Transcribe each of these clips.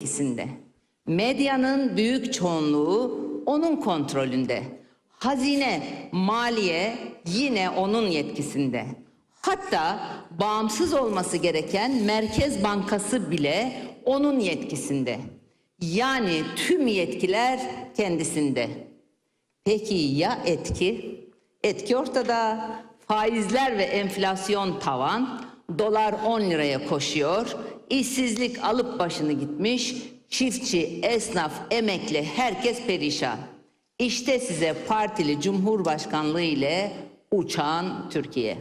etkisinde. Medyanın büyük çoğunluğu onun kontrolünde. Hazine, maliye yine onun yetkisinde. Hatta bağımsız olması gereken Merkez Bankası bile onun yetkisinde. Yani tüm yetkiler kendisinde. Peki ya etki? Etki ortada. Faizler ve enflasyon tavan, dolar 10 liraya koşuyor, işsizlik alıp başını gitmiş, çiftçi, esnaf, emekli herkes perişan. İşte size partili cumhurbaşkanlığı ile uçan Türkiye.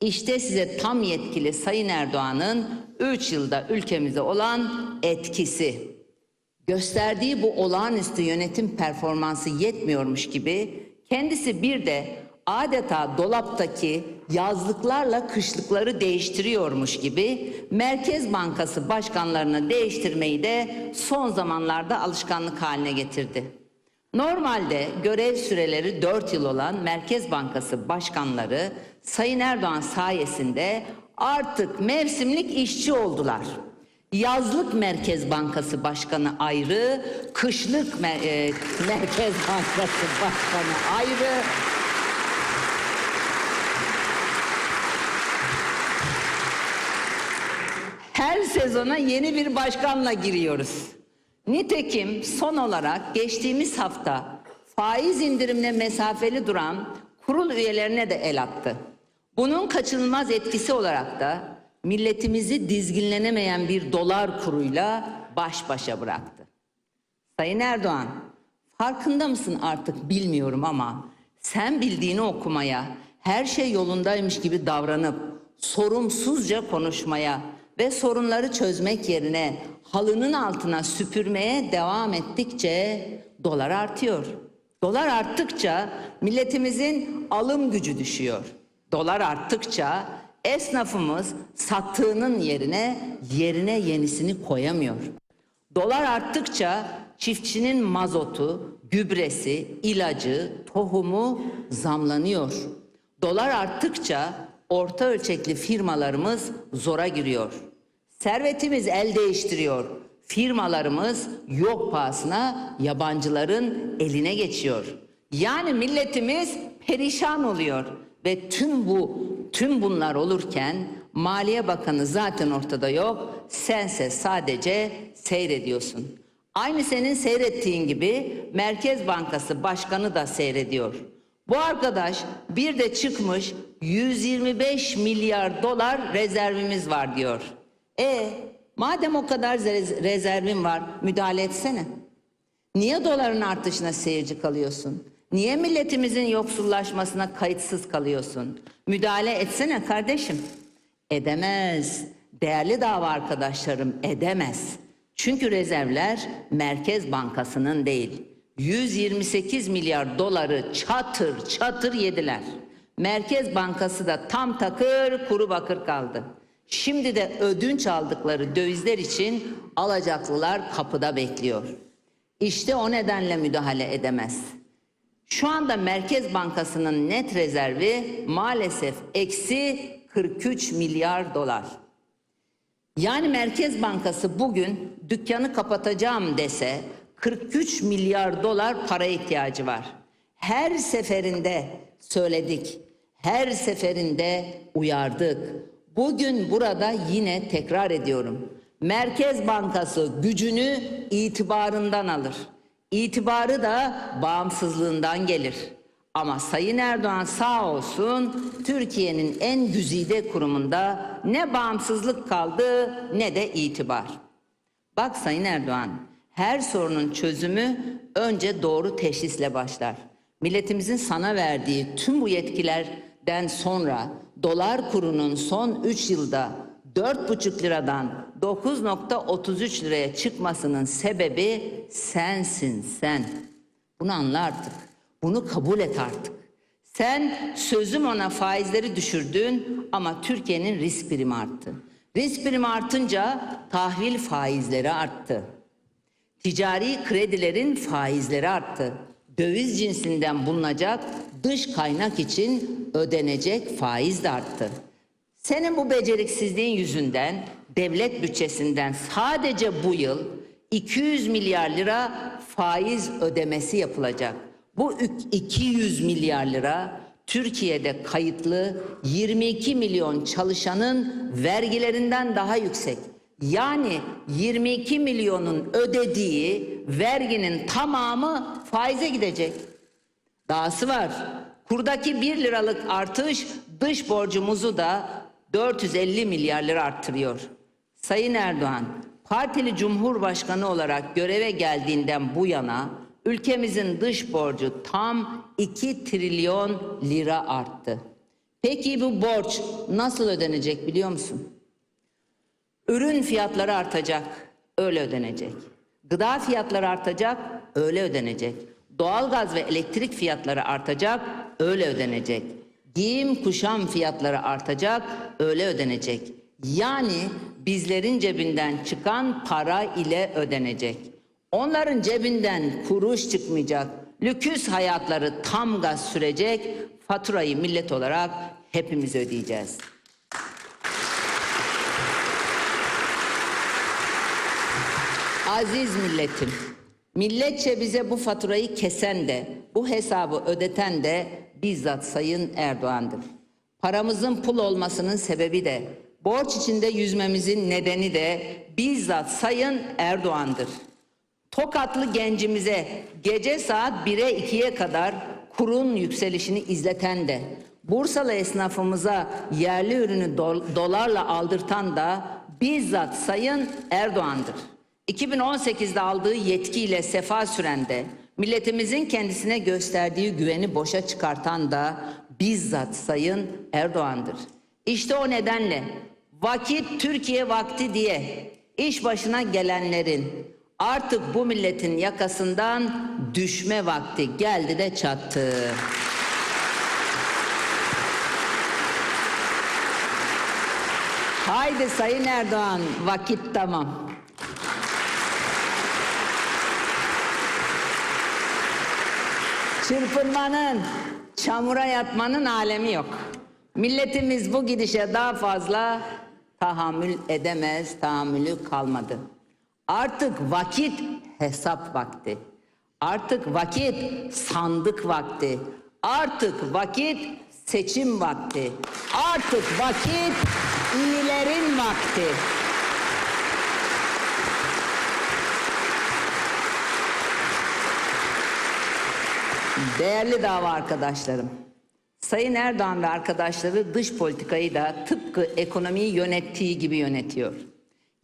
İşte size tam yetkili Sayın Erdoğan'ın 3 yılda ülkemize olan etkisi. Gösterdiği bu olağanüstü yönetim performansı yetmiyormuş gibi kendisi bir de adeta dolaptaki yazlıklarla kışlıkları değiştiriyormuş gibi Merkez Bankası başkanlarını değiştirmeyi de son zamanlarda alışkanlık haline getirdi. Normalde görev süreleri 4 yıl olan Merkez Bankası başkanları Sayın Erdoğan sayesinde artık mevsimlik işçi oldular. Yazlık Merkez Bankası Başkanı ayrı, kışlık Mer- e, Merkez Bankası Başkanı ayrı. Her sezona yeni bir başkanla giriyoruz. Nitekim son olarak geçtiğimiz hafta faiz indirimine mesafeli duran kurul üyelerine de el attı. Bunun kaçınılmaz etkisi olarak da milletimizi dizginlenemeyen bir dolar kuruyla baş başa bıraktı. Sayın Erdoğan, farkında mısın artık bilmiyorum ama sen bildiğini okumaya, her şey yolundaymış gibi davranıp sorumsuzca konuşmaya ve sorunları çözmek yerine halının altına süpürmeye devam ettikçe dolar artıyor. Dolar arttıkça milletimizin alım gücü düşüyor. Dolar arttıkça esnafımız sattığının yerine yerine yenisini koyamıyor. Dolar arttıkça çiftçinin mazotu, gübresi, ilacı, tohumu zamlanıyor. Dolar arttıkça orta ölçekli firmalarımız zora giriyor. Servetimiz el değiştiriyor. Firmalarımız yok pahasına yabancıların eline geçiyor. Yani milletimiz perişan oluyor ve tüm bu tüm bunlar olurken Maliye Bakanı zaten ortada yok. Sense sadece seyrediyorsun. Aynı senin seyrettiğin gibi Merkez Bankası Başkanı da seyrediyor. Bu arkadaş bir de çıkmış 125 milyar dolar rezervimiz var diyor. E madem o kadar rez- rezervin var müdahale etsene. Niye doların artışına seyirci kalıyorsun? Niye milletimizin yoksullaşmasına kayıtsız kalıyorsun? Müdahale etsene kardeşim. Edemez. Değerli dava arkadaşlarım edemez. Çünkü rezervler Merkez Bankası'nın değil. 128 milyar doları çatır çatır yediler. Merkez Bankası da tam takır kuru bakır kaldı. Şimdi de ödünç aldıkları dövizler için alacaklılar kapıda bekliyor. İşte o nedenle müdahale edemez. Şu anda Merkez Bankası'nın net rezervi maalesef eksi 43 milyar dolar. Yani Merkez Bankası bugün dükkanı kapatacağım dese 43 milyar dolar para ihtiyacı var. Her seferinde söyledik, her seferinde uyardık. Bugün burada yine tekrar ediyorum. Merkez Bankası gücünü itibarından alır. İtibarı da bağımsızlığından gelir. Ama Sayın Erdoğan sağ olsun Türkiye'nin en güzide kurumunda ne bağımsızlık kaldı ne de itibar. Bak Sayın Erdoğan, her sorunun çözümü önce doğru teşhisle başlar. Milletimizin sana verdiği tüm bu yetkilerden sonra dolar kurunun son 3 yılda 4,5 liradan 9.33 liraya çıkmasının sebebi sensin sen. Bunu anla artık. Bunu kabul et artık. Sen sözüm ona faizleri düşürdün ama Türkiye'nin risk primi arttı. Risk primi artınca tahvil faizleri arttı. Ticari kredilerin faizleri arttı. Döviz cinsinden bulunacak dış kaynak için ödenecek faiz de arttı. Senin bu beceriksizliğin yüzünden devlet bütçesinden sadece bu yıl 200 milyar lira faiz ödemesi yapılacak. Bu 200 milyar lira Türkiye'de kayıtlı 22 milyon çalışanın vergilerinden daha yüksek. Yani 22 milyonun ödediği verginin tamamı faize gidecek. Dahası var. Kurdaki 1 liralık artış dış borcumuzu da 450 milyar lira arttırıyor. Sayın Erdoğan, partili cumhurbaşkanı olarak göreve geldiğinden bu yana ülkemizin dış borcu tam 2 trilyon lira arttı. Peki bu borç nasıl ödenecek biliyor musun? Ürün fiyatları artacak, öyle ödenecek. Gıda fiyatları artacak, öyle ödenecek. Doğalgaz ve elektrik fiyatları artacak, öyle ödenecek. Giyim kuşam fiyatları artacak, öyle ödenecek. Yani bizlerin cebinden çıkan para ile ödenecek. Onların cebinden kuruş çıkmayacak. Lüküs hayatları tam gaz sürecek. Faturayı millet olarak hepimiz ödeyeceğiz. Aziz milletim, milletçe bize bu faturayı kesen de, bu hesabı ödeten de bizzat Sayın Erdoğan'dır. Paramızın pul olmasının sebebi de, borç içinde yüzmemizin nedeni de bizzat Sayın Erdoğan'dır. Tokatlı gencimize gece saat 1'e 2'ye kadar kurun yükselişini izleten de, Bursalı esnafımıza yerli ürünü dol- dolarla aldırtan da bizzat Sayın Erdoğan'dır. 2018'de aldığı yetkiyle sefa süren de, milletimizin kendisine gösterdiği güveni boşa çıkartan da bizzat Sayın Erdoğan'dır. İşte o nedenle vakit Türkiye vakti diye iş başına gelenlerin artık bu milletin yakasından düşme vakti geldi de çattı. Haydi Sayın Erdoğan vakit tamam. Çırpınmanın, çamura yatmanın alemi yok. Milletimiz bu gidişe daha fazla tahammül edemez, tahammülü kalmadı. Artık vakit hesap vakti. Artık vakit sandık vakti. Artık vakit seçim vakti. Artık vakit iyilerin vakti. Değerli dava arkadaşlarım, Sayın Erdoğan ve arkadaşları dış politikayı da tıpkı ekonomiyi yönettiği gibi yönetiyor.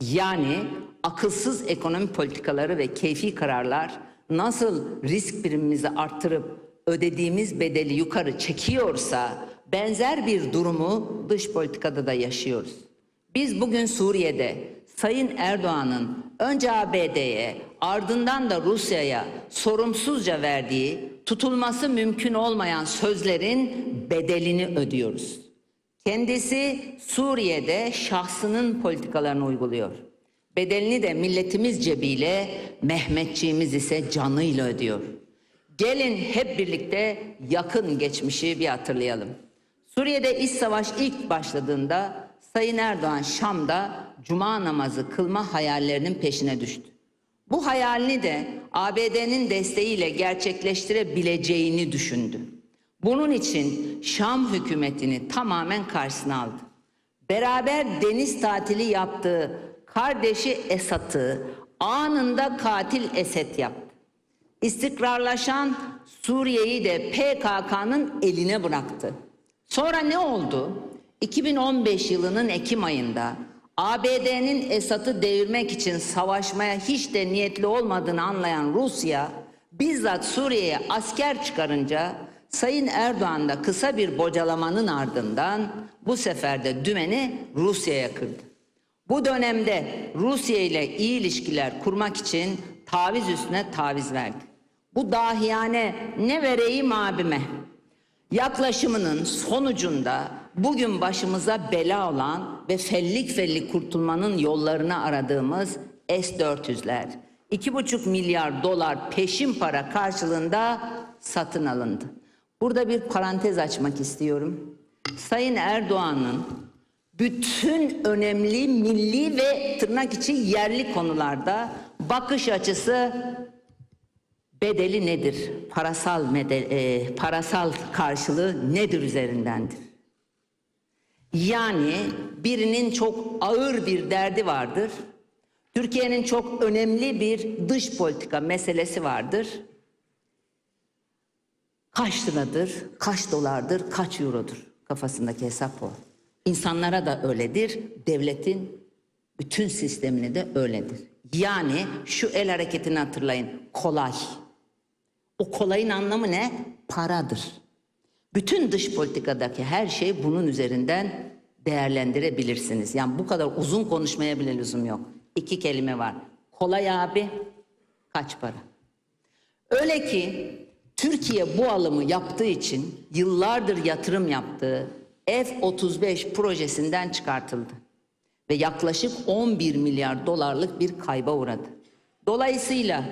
Yani akılsız ekonomi politikaları ve keyfi kararlar nasıl risk primimizi arttırıp ödediğimiz bedeli yukarı çekiyorsa benzer bir durumu dış politikada da yaşıyoruz. Biz bugün Suriye'de Sayın Erdoğan'ın önce ABD'ye ardından da Rusya'ya sorumsuzca verdiği tutulması mümkün olmayan sözlerin bedelini ödüyoruz. Kendisi Suriye'de şahsının politikalarını uyguluyor. Bedelini de milletimiz cebiyle, Mehmetçiğimiz ise canıyla ödüyor. Gelin hep birlikte yakın geçmişi bir hatırlayalım. Suriye'de iç savaş ilk başladığında Sayın Erdoğan Şam'da cuma namazı kılma hayallerinin peşine düştü. Bu hayalini de ABD'nin desteğiyle gerçekleştirebileceğini düşündü. Bunun için Şam hükümetini tamamen karşısına aldı. Beraber deniz tatili yaptığı kardeşi Esad'ı anında katil Esed yaptı. İstikrarlaşan Suriye'yi de PKK'nın eline bıraktı. Sonra ne oldu? 2015 yılının Ekim ayında ABD'nin Esad'ı devirmek için savaşmaya hiç de niyetli olmadığını anlayan Rusya bizzat Suriye'ye asker çıkarınca Sayın Erdoğan da kısa bir bocalamanın ardından bu sefer de dümeni Rusya'ya kırdı. Bu dönemde Rusya ile iyi ilişkiler kurmak için taviz üstüne taviz verdi. Bu dahiyane ne vereyim abime? Yaklaşımının sonucunda bugün başımıza bela olan ve fellik fellik kurtulmanın yollarını aradığımız S-400'ler 2,5 milyar dolar peşin para karşılığında satın alındı. Burada bir parantez açmak istiyorum. Sayın Erdoğan'ın bütün önemli milli ve tırnak içi yerli konularda bakış açısı bedeli nedir? Parasal mede- e, parasal karşılığı nedir üzerindendir? Yani birinin çok ağır bir derdi vardır. Türkiye'nin çok önemli bir dış politika meselesi vardır. Kaç liradır, kaç dolardır, kaç eurodur kafasındaki hesap o. İnsanlara da öyledir, devletin bütün sistemini de öyledir. Yani şu el hareketini hatırlayın, kolay. O kolayın anlamı ne? Paradır. Bütün dış politikadaki her şey bunun üzerinden değerlendirebilirsiniz. Yani bu kadar uzun konuşmaya bile lüzum yok. İki kelime var. Kolay abi, kaç para? Öyle ki Türkiye bu alımı yaptığı için yıllardır yatırım yaptığı F-35 projesinden çıkartıldı. Ve yaklaşık 11 milyar dolarlık bir kayba uğradı. Dolayısıyla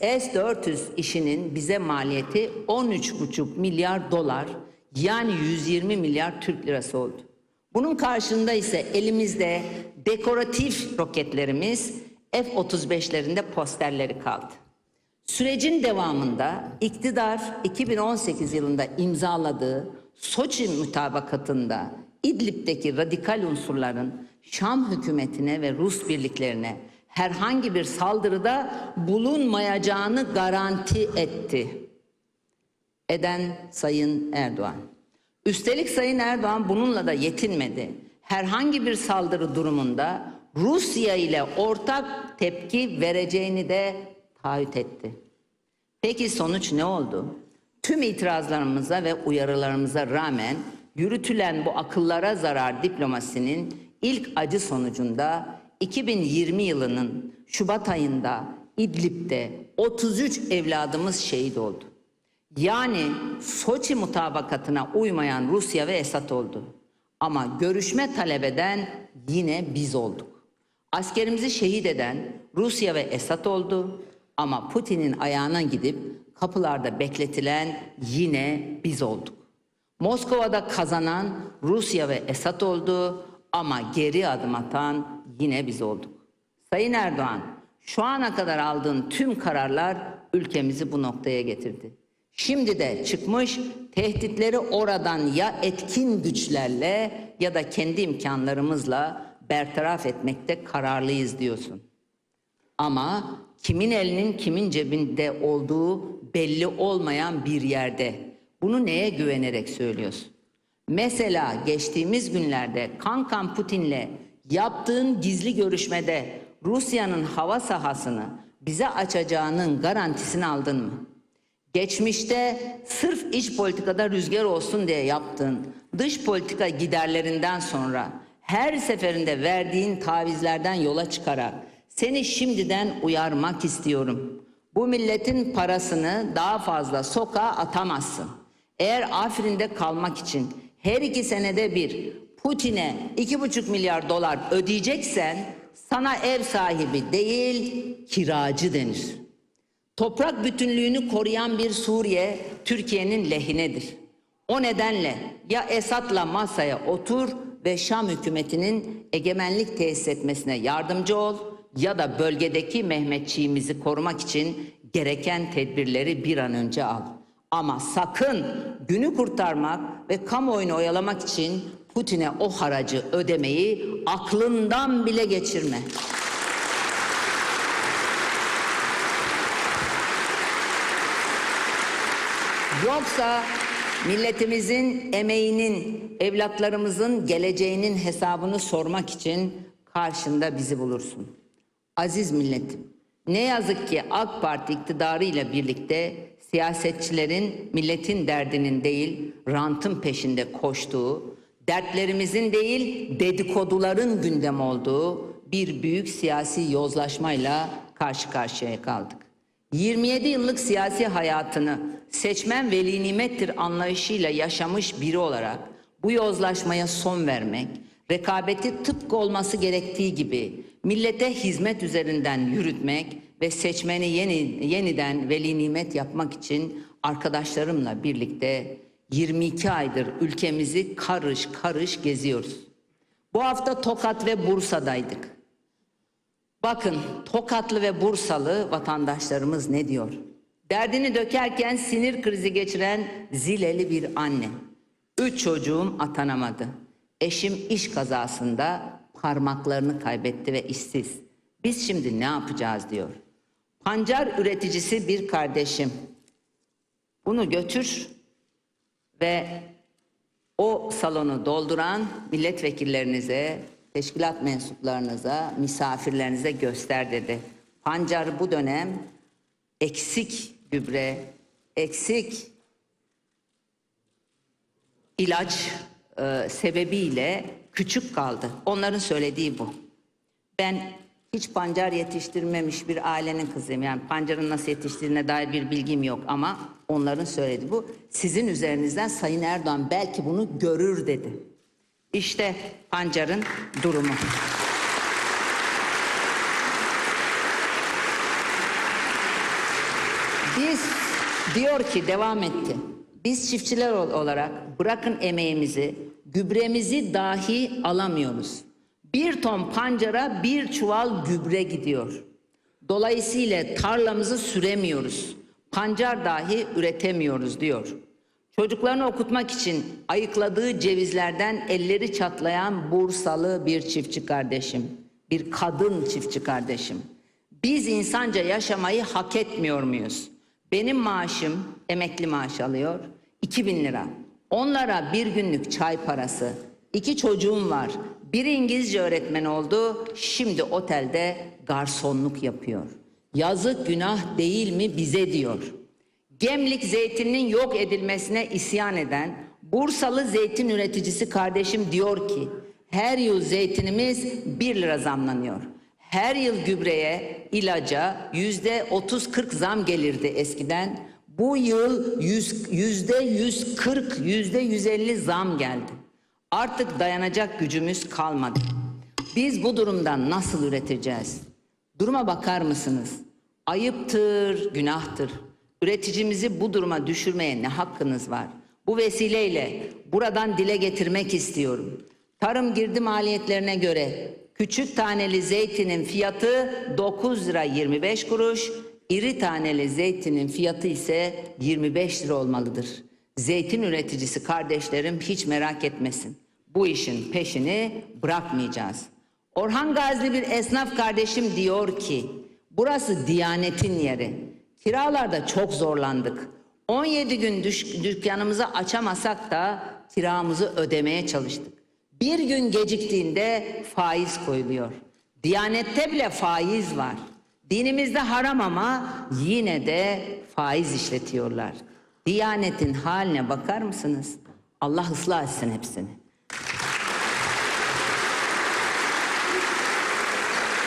S-400 işinin bize maliyeti 13,5 milyar dolar yani 120 milyar Türk lirası oldu. Bunun karşında ise elimizde dekoratif roketlerimiz F-35'lerinde posterleri kaldı. Sürecin devamında iktidar 2018 yılında imzaladığı Soçi mutabakatında İdlib'deki radikal unsurların Şam hükümetine ve Rus birliklerine herhangi bir saldırıda bulunmayacağını garanti etti. Eden Sayın Erdoğan. Üstelik Sayın Erdoğan bununla da yetinmedi. Herhangi bir saldırı durumunda Rusya ile ortak tepki vereceğini de taahhüt etti. Peki sonuç ne oldu? Tüm itirazlarımıza ve uyarılarımıza rağmen yürütülen bu akıllara zarar diplomasinin ilk acı sonucunda 2020 yılının Şubat ayında İdlib'de 33 evladımız şehit oldu. Yani Soçi mutabakatına uymayan Rusya ve Esad oldu. Ama görüşme talep eden yine biz olduk. Askerimizi şehit eden Rusya ve Esad oldu. Ama Putin'in ayağına gidip kapılarda bekletilen yine biz olduk. Moskova'da kazanan Rusya ve Esad oldu ama geri adım atan yine biz olduk. Sayın Erdoğan, şu ana kadar aldığın tüm kararlar ülkemizi bu noktaya getirdi. Şimdi de çıkmış tehditleri oradan ya etkin güçlerle ya da kendi imkanlarımızla bertaraf etmekte kararlıyız diyorsun. Ama kimin elinin kimin cebinde olduğu belli olmayan bir yerde. Bunu neye güvenerek söylüyorsun? Mesela geçtiğimiz günlerde Kankan Putin'le yaptığın gizli görüşmede Rusya'nın hava sahasını bize açacağının garantisini aldın mı? Geçmişte sırf iç politikada rüzgar olsun diye yaptığın dış politika giderlerinden sonra her seferinde verdiğin tavizlerden yola çıkarak seni şimdiden uyarmak istiyorum. Bu milletin parasını daha fazla sokağa atamazsın. Eğer Afrin'de kalmak için her iki senede bir Putin'e iki buçuk milyar dolar ödeyeceksen sana ev sahibi değil kiracı denir. Toprak bütünlüğünü koruyan bir Suriye Türkiye'nin lehinedir. O nedenle ya Esad'la masaya otur ve Şam hükümetinin egemenlik tesis etmesine yardımcı ol ya da bölgedeki Mehmetçiğimizi korumak için gereken tedbirleri bir an önce al. Ama sakın günü kurtarmak ve kamuoyunu oyalamak için Putin'e o haracı ödemeyi aklından bile geçirme. Yoksa milletimizin emeğinin, evlatlarımızın geleceğinin hesabını sormak için karşında bizi bulursun. Aziz milletim, ne yazık ki AK Parti iktidarıyla birlikte siyasetçilerin milletin derdinin değil, rantın peşinde koştuğu, dertlerimizin değil, dedikoduların gündem olduğu bir büyük siyasi yozlaşmayla karşı karşıya kaldık. 27 yıllık siyasi hayatını seçmen veli nimettir anlayışıyla yaşamış biri olarak bu yozlaşmaya son vermek, rekabeti tıpkı olması gerektiği gibi millete hizmet üzerinden yürütmek ve seçmeni yeni, yeniden veli nimet yapmak için arkadaşlarımla birlikte 22 aydır ülkemizi karış karış geziyoruz. Bu hafta Tokat ve Bursa'daydık. Bakın Tokatlı ve Bursalı vatandaşlarımız ne diyor? Derdini dökerken sinir krizi geçiren zileli bir anne. Üç çocuğum atanamadı. Eşim iş kazasında parmaklarını kaybetti ve işsiz. Biz şimdi ne yapacağız diyor. Pancar üreticisi bir kardeşim. Bunu götür ve o salonu dolduran milletvekillerinize, teşkilat mensuplarınıza, misafirlerinize göster dedi. Pancar bu dönem eksik gübre, eksik ilaç e, sebebiyle küçük kaldı. Onların söylediği bu. Ben hiç pancar yetiştirmemiş bir ailenin kızıyım. Yani pancarın nasıl yetiştiğine dair bir bilgim yok ama onların söylediği bu. Sizin üzerinizden Sayın Erdoğan belki bunu görür dedi. İşte pancarın durumu. Biz diyor ki devam etti. Biz çiftçiler ol- olarak bırakın emeğimizi, gübremizi dahi alamıyoruz. Bir ton pancara bir çuval gübre gidiyor. Dolayısıyla tarlamızı süremiyoruz. Pancar dahi üretemiyoruz diyor. Çocuklarını okutmak için ayıkladığı cevizlerden elleri çatlayan Bursalı bir çiftçi kardeşim. Bir kadın çiftçi kardeşim. Biz insanca yaşamayı hak etmiyor muyuz? Benim maaşım emekli maaş alıyor 2000 lira. Onlara bir günlük çay parası. İki çocuğum var. Biri İngilizce öğretmen oldu. Şimdi otelde garsonluk yapıyor. Yazık günah değil mi bize diyor. Gemlik zeytininin yok edilmesine isyan eden Bursalı zeytin üreticisi kardeşim diyor ki her yıl zeytinimiz 1 lira zamlanıyor. Her yıl gübreye, ilaca yüzde 30-40 zam gelirdi eskiden. Bu yıl yüz- yüzde 140, yüzde 150 zam geldi. Artık dayanacak gücümüz kalmadı. Biz bu durumdan nasıl üreteceğiz? Duruma bakar mısınız? Ayıptır, günahtır. Üreticimizi bu duruma düşürmeye ne hakkınız var? Bu vesileyle buradan dile getirmek istiyorum. Tarım girdi maliyetlerine göre küçük taneli zeytinin fiyatı 9 lira 25 kuruş, iri taneli zeytinin fiyatı ise 25 lira olmalıdır. Zeytin üreticisi kardeşlerim hiç merak etmesin. Bu işin peşini bırakmayacağız. Orhan Gazli bir esnaf kardeşim diyor ki burası Diyanet'in yeri. Kiralarda çok zorlandık. 17 gün düş- dükkanımızı açamasak da kiramızı ödemeye çalıştık. Bir gün geciktiğinde faiz koyuluyor. Diyanette bile faiz var. Dinimizde haram ama yine de faiz işletiyorlar. Diyanetin haline bakar mısınız? Allah ıslah etsin hepsini.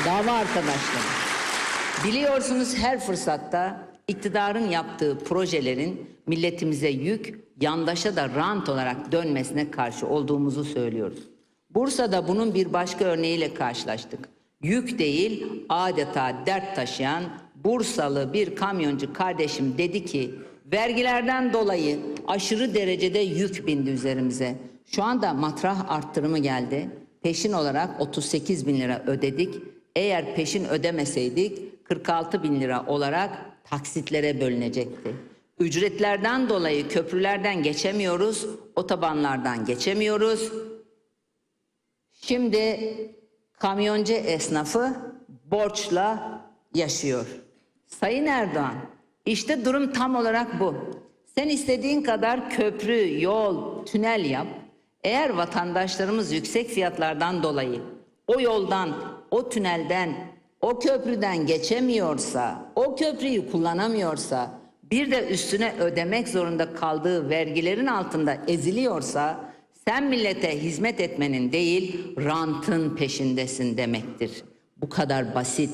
Dava arkadaşlar. Biliyorsunuz her fırsatta iktidarın yaptığı projelerin milletimize yük, yandaşa da rant olarak dönmesine karşı olduğumuzu söylüyoruz. Bursa'da bunun bir başka örneğiyle karşılaştık. Yük değil, adeta dert taşıyan Bursalı bir kamyoncu kardeşim dedi ki, vergilerden dolayı aşırı derecede yük bindi üzerimize. Şu anda matrah arttırımı geldi. Peşin olarak 38 bin lira ödedik. Eğer peşin ödemeseydik 46 bin lira olarak taksitlere bölünecekti. Ücretlerden dolayı köprülerden geçemiyoruz, otobanlardan geçemiyoruz. Şimdi kamyoncu esnafı borçla yaşıyor. Sayın Erdoğan, işte durum tam olarak bu. Sen istediğin kadar köprü, yol, tünel yap. Eğer vatandaşlarımız yüksek fiyatlardan dolayı o yoldan, o tünelden, o köprüden geçemiyorsa, o köprüyü kullanamıyorsa, bir de üstüne ödemek zorunda kaldığı vergilerin altında eziliyorsa, sen millete hizmet etmenin değil, rantın peşindesin demektir. Bu kadar basit.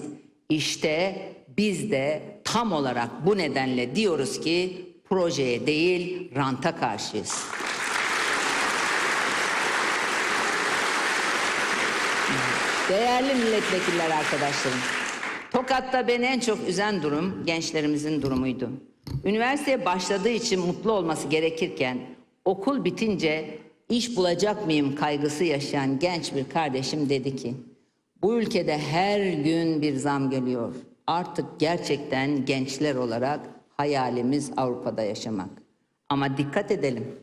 İşte biz de tam olarak bu nedenle diyoruz ki projeye değil, ranta karşıyız. Değerli milletvekiller arkadaşlarım, Tokat'ta beni en çok üzen durum gençlerimizin durumuydu. Üniversiteye başladığı için mutlu olması gerekirken okul bitince iş bulacak mıyım kaygısı yaşayan genç bir kardeşim dedi ki, bu ülkede her gün bir zam geliyor. Artık gerçekten gençler olarak hayalimiz Avrupa'da yaşamak. Ama dikkat edelim.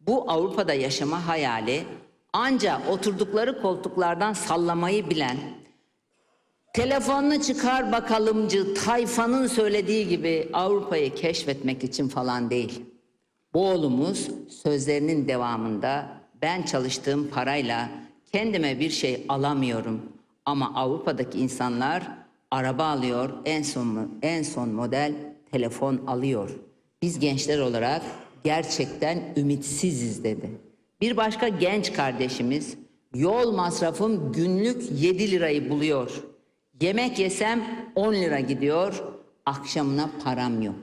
Bu Avrupa'da yaşama hayali ancak oturdukları koltuklardan sallamayı bilen, telefonunu çıkar bakalımcı tayfanın söylediği gibi Avrupa'yı keşfetmek için falan değil. Bu oğlumuz sözlerinin devamında ben çalıştığım parayla kendime bir şey alamıyorum ama Avrupa'daki insanlar araba alıyor, en son en son model telefon alıyor. Biz gençler olarak gerçekten ümitsiziz dedi. Bir başka genç kardeşimiz yol masrafım günlük 7 lirayı buluyor. Yemek yesem 10 lira gidiyor. Akşamına param yok.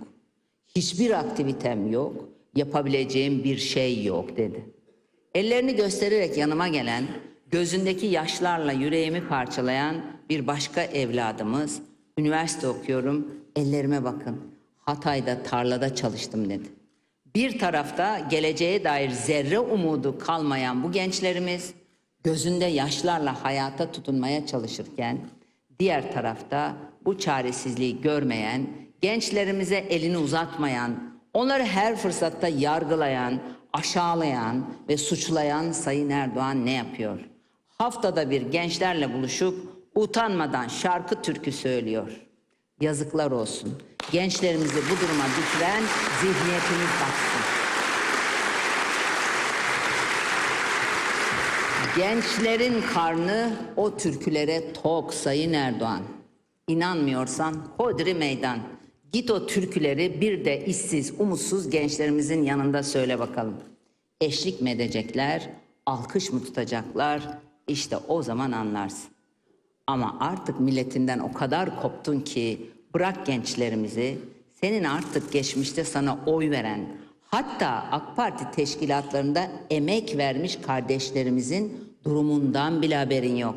Hiçbir aktivitem yok. Yapabileceğim bir şey yok dedi. Ellerini göstererek yanıma gelen, gözündeki yaşlarla yüreğimi parçalayan bir başka evladımız, üniversite okuyorum, ellerime bakın. Hatay'da tarlada çalıştım dedi. Bir tarafta geleceğe dair zerre umudu kalmayan bu gençlerimiz gözünde yaşlarla hayata tutunmaya çalışırken diğer tarafta bu çaresizliği görmeyen, gençlerimize elini uzatmayan, onları her fırsatta yargılayan, aşağılayan ve suçlayan Sayın Erdoğan ne yapıyor? Haftada bir gençlerle buluşup utanmadan şarkı türkü söylüyor. Yazıklar olsun. Gençlerimizi bu duruma düşüren zihniyetimiz baksın. Gençlerin karnı o türkülere tok Sayın Erdoğan. İnanmıyorsan hodri meydan. Git o türküleri bir de işsiz, umutsuz gençlerimizin yanında söyle bakalım. Eşlik mi edecekler, alkış mı tutacaklar? İşte o zaman anlarsın. Ama artık milletinden o kadar koptun ki bırak gençlerimizi, senin artık geçmişte sana oy veren, hatta AK Parti teşkilatlarında emek vermiş kardeşlerimizin durumundan bile haberin yok.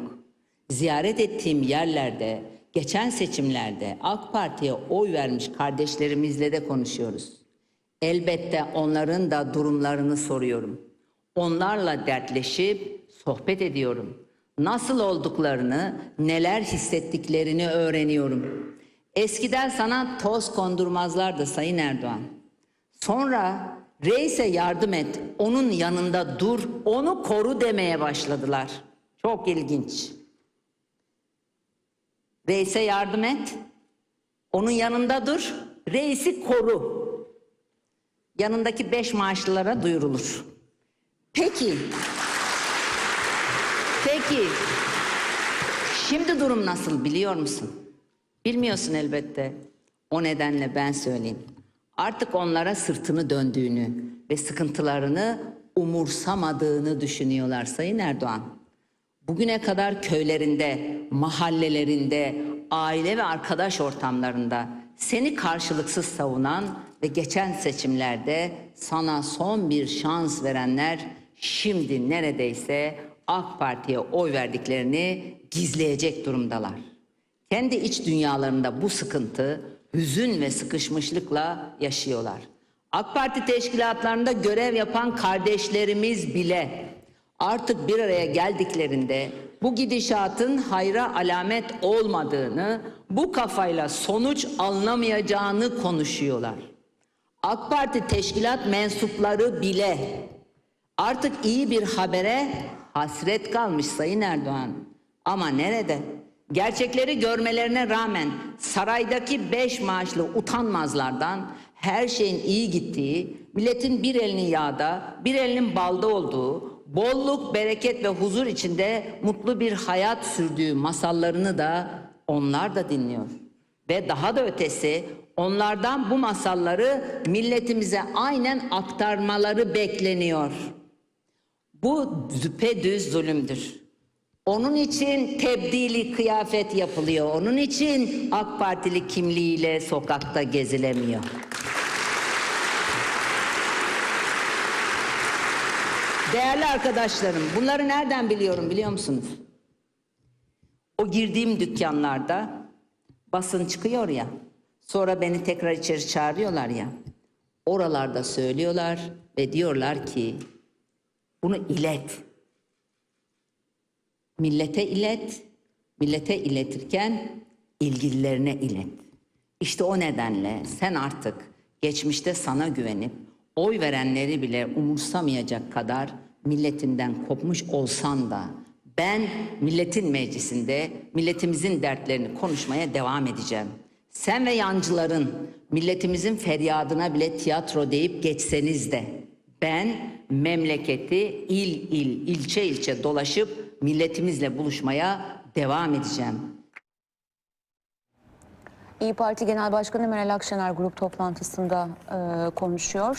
Ziyaret ettiğim yerlerde, geçen seçimlerde AK Parti'ye oy vermiş kardeşlerimizle de konuşuyoruz. Elbette onların da durumlarını soruyorum. Onlarla dertleşip sohbet ediyorum. Nasıl olduklarını, neler hissettiklerini öğreniyorum. Eskiden sana toz kondurmazlardı Sayın Erdoğan. Sonra reise yardım et, onun yanında dur, onu koru demeye başladılar. Çok ilginç. Reise yardım et, onun yanında dur, reisi koru. Yanındaki beş maaşlılara duyurulur. Peki, peki, şimdi durum nasıl biliyor musun? Bilmiyorsun elbette. O nedenle ben söyleyeyim. Artık onlara sırtını döndüğünü ve sıkıntılarını umursamadığını düşünüyorlar Sayın Erdoğan. Bugüne kadar köylerinde, mahallelerinde, aile ve arkadaş ortamlarında seni karşılıksız savunan ve geçen seçimlerde sana son bir şans verenler şimdi neredeyse AK Parti'ye oy verdiklerini gizleyecek durumdalar. Kendi iç dünyalarında bu sıkıntı, hüzün ve sıkışmışlıkla yaşıyorlar. AK Parti teşkilatlarında görev yapan kardeşlerimiz bile artık bir araya geldiklerinde bu gidişatın hayra alamet olmadığını, bu kafayla sonuç alınamayacağını konuşuyorlar. AK Parti teşkilat mensupları bile artık iyi bir habere hasret kalmış Sayın Erdoğan. Ama nerede? Gerçekleri görmelerine rağmen saraydaki beş maaşlı utanmazlardan her şeyin iyi gittiği, milletin bir elinin yağda, bir elinin balda olduğu, bolluk, bereket ve huzur içinde mutlu bir hayat sürdüğü masallarını da onlar da dinliyor. Ve daha da ötesi onlardan bu masalları milletimize aynen aktarmaları bekleniyor. Bu düpedüz zulümdür. Onun için tebdili kıyafet yapılıyor. Onun için AK Partili kimliğiyle sokakta gezilemiyor. Değerli arkadaşlarım, bunları nereden biliyorum biliyor musunuz? O girdiğim dükkanlarda basın çıkıyor ya, sonra beni tekrar içeri çağırıyorlar ya. Oralarda söylüyorlar ve diyorlar ki Bunu ilet. Millete ilet. Millete iletirken ilgililerine ilet. İşte o nedenle sen artık geçmişte sana güvenip oy verenleri bile umursamayacak kadar milletinden kopmuş olsan da ben milletin meclisinde milletimizin dertlerini konuşmaya devam edeceğim. Sen ve yancıların milletimizin feryadına bile tiyatro deyip geçseniz de ben memleketi il il, ilçe ilçe dolaşıp milletimizle buluşmaya devam edeceğim. İyi Parti Genel Başkanı Meral Akşener grup toplantısında e, konuşuyor.